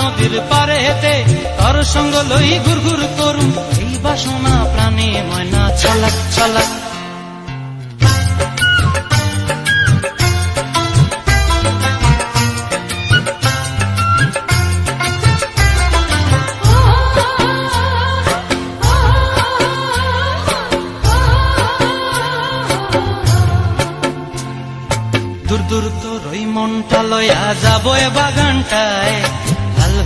নদীর পারে হেতে তর সঙ্গ লই ঘুর ঘুর করুম এই বাসনা প্রাণে ময়না ছালাক ছালাক দূর দূর তোর ওই মনটা লয়া যাব বাগানটায়।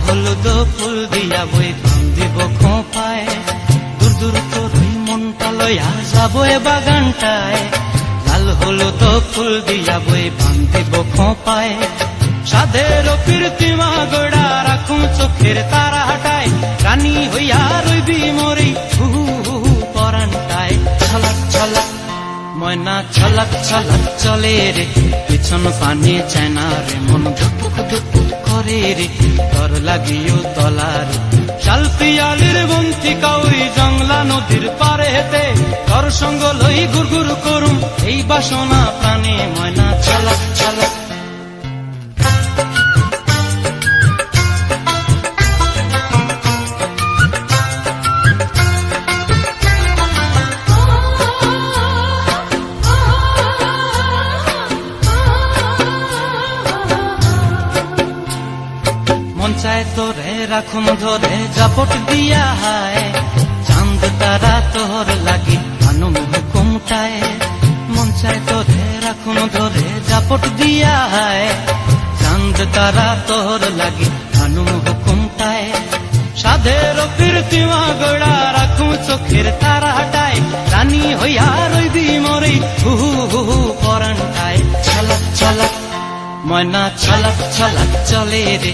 হলুদ ফুল দিয়া বই দিব খোঁপায়। দূর দূর তোর ওই মনটা লয়া যাব এ বাগানটায়। লাল হলুদ ফুল দিয়া বই দিব খোঁপায়। সাধের কীর্তিমা গোড়া রাখুন চোখের তারা হাটায় রানী হইয়া রইবি মরি হু হু পরানটায়। ছলাক ছলাক, ময়না ছলাক ছলাক চলে রে। পিছন পানে চায় না রে মন। ধুপুক ধুপুক করে রে তর লাগিও তলার শাল পিয়ালির বন্তি কাউই জংলা নদীর পারে হেতে তর সঙ্গ লই ঘুর করুম, এই বাসনা প্রাণে চায় তোরে রাখুন ধরে, জাপট দিয়া হায়। চাঁদ, তারা তোর লাগি, আনুম হুকুমটায়। মন চায় তোরে রাখুন ধরে, জাপট দিয়া হায়। চাঁদ, তারা তোর লাগি, আনুম হুকুমটায়। সাধের কীর্তিমা গোড়া রাখুন চোখের তারা হাটায় রানী হইয়া রইবি মরে হু হু হু পরানটায় ছলাক ছলাক, ময়না, ছলাক ছলাক, চলে রে।